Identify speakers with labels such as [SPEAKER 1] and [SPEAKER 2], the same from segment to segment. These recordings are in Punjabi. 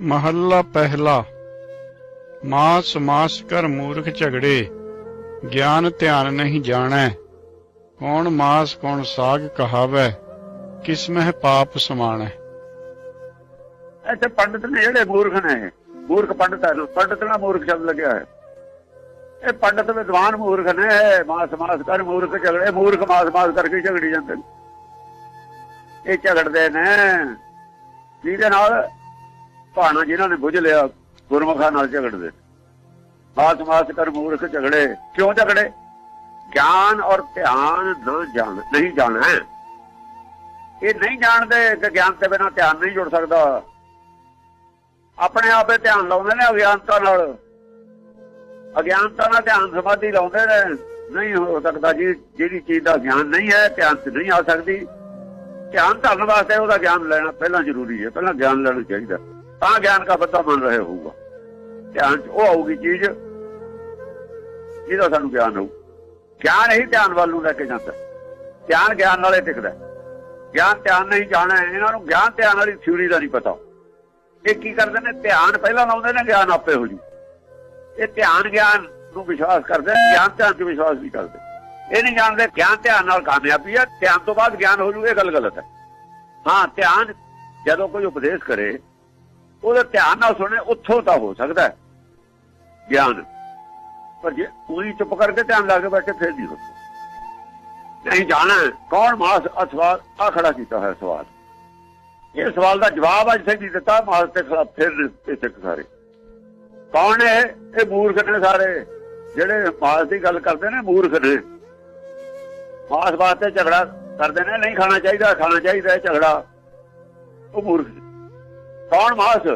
[SPEAKER 1] ਮਹੱਲਾ ਪਹਿਲਾ। ਮਾਸ ਮਾਸ ਕਰ ਮੂਰਖ ਝਗੜੇ, ਗਿਆਨ ਧਿਆਨ ਨਹੀਂ ਜਾਣੈ। ਕੌਣ ਮਾਸ, ਕੌਣ ਸਾਗ ਕਹਾਵੈ, ਕਿਸ ਮਹਿ ਪਾਪ ਸਮਾਣੈ।
[SPEAKER 2] ਇੱਥੇ ਪੰਡਤ ਨੇ ਜਿਹੜੇ ਮੂਰਖ ਨੇ, ਮੂਰਖ ਪੰਡਤ ਹੈ, ਪੰਡਤ ਨਾਲ ਮੂਰਖ ਸ਼ਬਦ ਲੱਗਿਆ ਹੈ। ਇਹ ਪੰਡਤ ਵਿਦਵਾਨ ਮੂਰਖ ਨੇ ਮਾਸ ਮਾਸ ਕਰ ਮੂਰਖ ਝਗੜੇ, ਮੂਰਖ ਮਾਸ ਮਾਸ ਕਰਕੇ ਝਗੜੀ ਜਾਂਦੇ ਨੇ। ਇਹ ਝਗੜਦੇ ਨੇ, ਜਿਹਦੇ ਨਾਲ ਭਾਣਾ ਜਿਨ੍ਹਾਂ ਨੇ ਬੁੱਝ ਲਿਆ, ਗੁਰਮੁਖਾਂ ਨਾਲ ਝਗੜਦੇ। ਨੇ। ਮਾਸ ਕਰ ਮੂਰਖ ਝਗੜੇ। ਕਿਉਂ ਝਗੜੇ? ਗਿਆਨ ਔਰ ਧਿਆਨ ਨਾ ਜਾਣ, ਨਹੀਂ ਜਾਣਾ। ਇਹ ਨਹੀਂ ਜਾਣਦੇ ਕਿ ਗਿਆਨ ਤੇ ਬਿਨਾਂ ਧਿਆਨ ਨਹੀਂ ਜੁੜ ਸਕਦਾ। ਆਪਣੇ ਆਪੇ ਧਿਆਨ ਲਾਉਂਦੇ ਨੇ ਅਗਿਆਨਤਾ ਨਾਲ। ਅਗਿਆਨਤਾ ਨਾਲ ਧਿਆਨ ਸਮਾਧੀ ਲਾਉਂਦੇ ਨੇ। ਨਹੀਂ ਹੋ ਸਕਦਾ ਜੀ, ਜਿਹੜੀ ਚੀਜ਼ ਦਾ ਗਿਆਨ ਨਹੀਂ ਹੈ, ਧਿਆਨ ਤੇ ਨਹੀਂ ਆ ਸਕਦੀ। ਧਿਆਨ ਧਰਨ ਵਾਸਤੇ ਉਹਦਾ ਗਿਆਨ ਲੈਣਾ ਪਹਿਲਾਂ ਜ਼ਰੂਰੀ ਹੈ। ਪਹਿਲਾਂ ਗਿਆਨ ਲੈਣਾ ਚਾਹੀਦਾ। ਤਾਂ ਗਿਆਨ ਦਾ ਬੱਤਾ ਮੰਨ ਰਹੇ ਹੋਊਗਾ। ਧਿਆਨ ਚ ਉਹ ਆਊਗੀ ਚੀਜ਼ ਜਿਹਦਾ ਸਾਨੂੰ ਗਿਆਨ ਹੋਊ। ਗਿਆਨ ਹੀ ਧਿਆਨ ਵੱਲ ਨੂੰ ਲੈ ਕੇ ਜਾਂਦਾ। ਧਿਆਨ ਗਿਆਨ ਨਾਲੇ ਟਿਕਦਾ। ਗਿਆਨ ਧਿਆਨ ਨਹੀਂ ਜਾਣਾ, ਇਹਨਾਂ ਨੂੰ ਗਿਆਨ ਧਿਆਨ ਵਾਲੀ ਥਿਊਰੀ ਦਾ ਨਹੀਂ ਪਤਾ। ਇਹ ਕੀ ਕਰਦੇ ਨੇ? ਧਿਆਨ ਪਹਿਲਾਂ ਲਾਉਂਦੇ ਨੇ, ਗਿਆਨ ਆਪੇ ਹੋ ਜੂ। ਇਹ ਧਿਆਨ ਗਿਆਨ ਨੂੰ ਵਿਸ਼ਵਾਸ ਕਰਦੇ ਗਿਆਨ ਧਿਆਨ ਤੇ ਵਿਸ਼ਵਾਸ ਨਹੀਂ ਕਰਦੇ। ਇਹ ਨਹੀਂ ਜਾਣਦੇ, ਗਿਆਨ ਧਿਆਨ ਨਾਲ ਕਾਮਯਾਬੀ ਹੈ ਧਿਆਨ ਤੋਂ ਬਾਅਦ ਗਿਆਨ ਹੋ ਜੂ, ਇਹ ਗੱਲ ਗਲਤ ਹੈ। ਹਾਂ, ਧਿਆਨ ਜਦੋਂ ਕੋਈ ਉਪਦੇਸ਼ ਕਰੇ ਉਹਦਾ ਧਿਆਨ ਨਾਲ ਸੁਣੇ ਉੱਥੋਂ ਤਾਂ ਹੋ ਸਕਦਾ ਗਿਆਨ। ਪਰ ਜੇ ਉਹੀ ਚੁੱਪ ਕਰਕੇ ਧਿਆਨ ਲਾ ਕੇ ਬੈਠੇ, ਫਿਰ ਨਹੀਂ ਹੁੰਦਾ। ਨਹੀਂ ਜਾਣਾ ਕੌਣ ਮਾਸ ਆਹ ਸਵਾਲ ਆ ਖੜਾ ਕੀਤਾ ਹੈ ਸਵਾਲ। ਇਹ ਸਵਾਲ ਦਾ ਜਵਾਬ ਅੱਜ ਤੱਕ ਨਹੀਂ ਦਿੱਤਾ, ਮਾਸ ਤੇ ਖਿਲਾਫ ਫਿਰ ਇਹ ਸਿੱਖ ਸਾਰੇ। ਕੌਣ ਹੈ? ਇਹ ਮੂਰਖ ਨੇ ਸਾਰੇ। ਜਿਹੜੇ ਮਾਸ ਦੀ ਗੱਲ ਕਰਦੇ ਨੇ, ਮੂਰਖ ਨੇ। ਮਾਸ ਵਾਸਤੇ ਝਗੜਾ ਕਰਦੇ ਨੇ, ਨਹੀਂ ਖਾਣਾ ਚਾਹੀਦਾ ਖਾਣਾ ਚਾਹੀਦਾ ਝਗੜਾ। ਉਹ ਮੂਰਖ ਕੌਣ ਮਾਸ?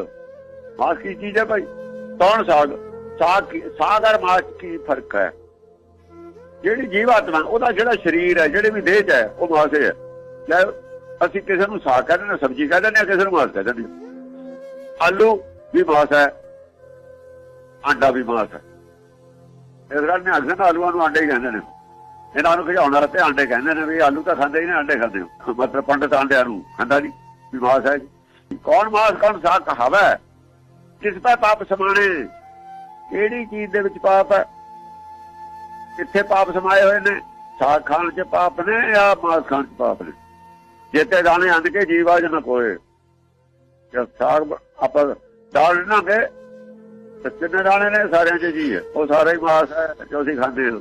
[SPEAKER 2] ਮਾਸ ਕੀ ਚੀਜ਼ ਹੈ ਭਾਈ? ਕੌਣ ਸਾਗ? ਸਾਗ ਕੀ- ਮਾਸ ਕੀ ਫ਼ਰਕ ਹੈ? ਜਿਹੜੀ ਜੀਵਾਤਮਾ, ਉਹਦਾ ਜਿਹੜਾ ਸਰੀਰ ਹੈ, ਜਿਹੜੇ ਵੀ ਦੇਹ ਹੈ, ਉਹ ਮਾਸ ਹੈ। ਲੈ, ਅਸੀਂ ਕਿਸੇ ਨੂੰ ਸਾਗ ਕਹਿੰਦੇ ਨੇ ਸਬਜ਼ੀ ਕਹਿੰਦੇ ਨੇ ਕਿਸੇ ਨੂੰ ਮਾਸ ਕਹਿੰਦੇ ਨੇ ਆਲੂ ਵੀ ਮਾਸ ਹੈ, ਆਂਡਾ ਵੀ ਮਾਸ ਹੈ। ਇਸ ਗੱਲ ਨੇ ਅਗਨ ਆਲੂਆਂ ਨੂੰ ਆਂਡੇ ਹੀ ਕਹਿੰਦੇ ਨੇ। ਇਹਨਾਂ ਨੂੰ ਖਿਜਾਉਣ ਵਾਲੇ ਤੇ ਆਂਡੇ ਕਹਿੰਦੇ ਨੇ ਵੀ ਆਲੂ ਤਾਂ ਖਾਂਦੇ ਹੀ ਨੇ, ਆਂਡੇ ਖਾਂਦੇ ਮਤਲਬ ਪੰਡਤ ਆਂਡਿਆਂ ਨੂੰ ਖਾਂਦਾ ਨਹੀਂ, ਵੀ ਮਾਸ ਹੈ ਜੀ। ਕੌਣ ਮਾਸ ਕੌਣ ਸਾਗ ਕਹਾਵਾ? ਕਿਸ ਪੈ ਪਾਪ ਸਮਾਣੇ? ਕਿਹੜੀ ਚੀਜ਼ ਦੇ ਵਿੱਚ ਪਾਪ ਹੈ? ਕਿੱਥੇ ਪਾਪ ਸਮਾਏ ਹੋਏ ਨੇ? ਸਾਗ ਖਾਣ 'ਚ ਪਾਪ ਨੇ ਜਾਂ ਮਾਸ ਖਾਣ 'ਚ ਪਾਪ ਨੇ? ਜੇਤੇ ਦਾਣੇ ਅੰਦ ਕੇ ਜੀਵਾ ਜਨ ਕੋਏ ਜਦ ਸਾਗ ਆਪਾਂ ਦਾਲ ਨਾਂਗੇ ਤੇ ਕਿੰਨੇ ਦਾਣੇ ਨੇ? ਸਾਰਿਆਂ 'ਚ ਜੀ ਹੈ। ਉਹ ਸਾਰਾ ਹੀ ਮਾਸ ਹੈ ਜੋ ਅਸੀਂ ਖਾਂਦੇ ਹਾਂ।